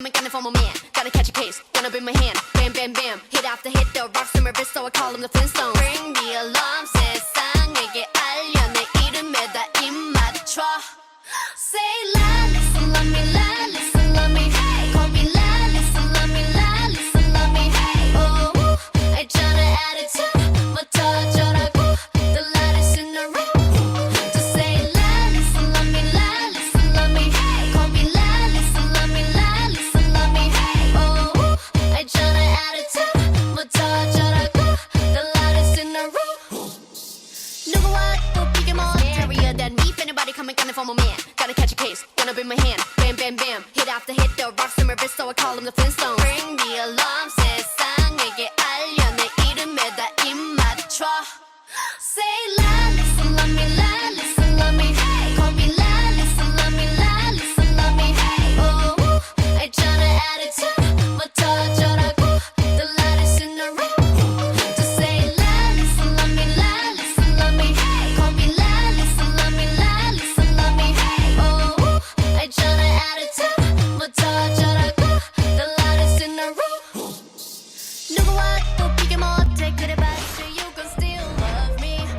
I'm gonna form a man, gotta catch a case, gonna be my hand. Bam, bam, bam, hit after hit, the rocks in my wrist, so I call them the Flintstones. Ring the alarm, 세상에게 알려 내 이름에다 입 맞춰. Say la, anybody coming gunning for my man Gotta catch a case, gonna be my hand Bam bam bam, hit after hit The rocks in my wrist so I call them the Flintstones Ring the alarm 세상에게 알려 내 이름에다 입 맞춰 Say la, listen, love me, la, listen, love me Call me la, listen, love me, la, listen, love me Oh, 있잖아 attitude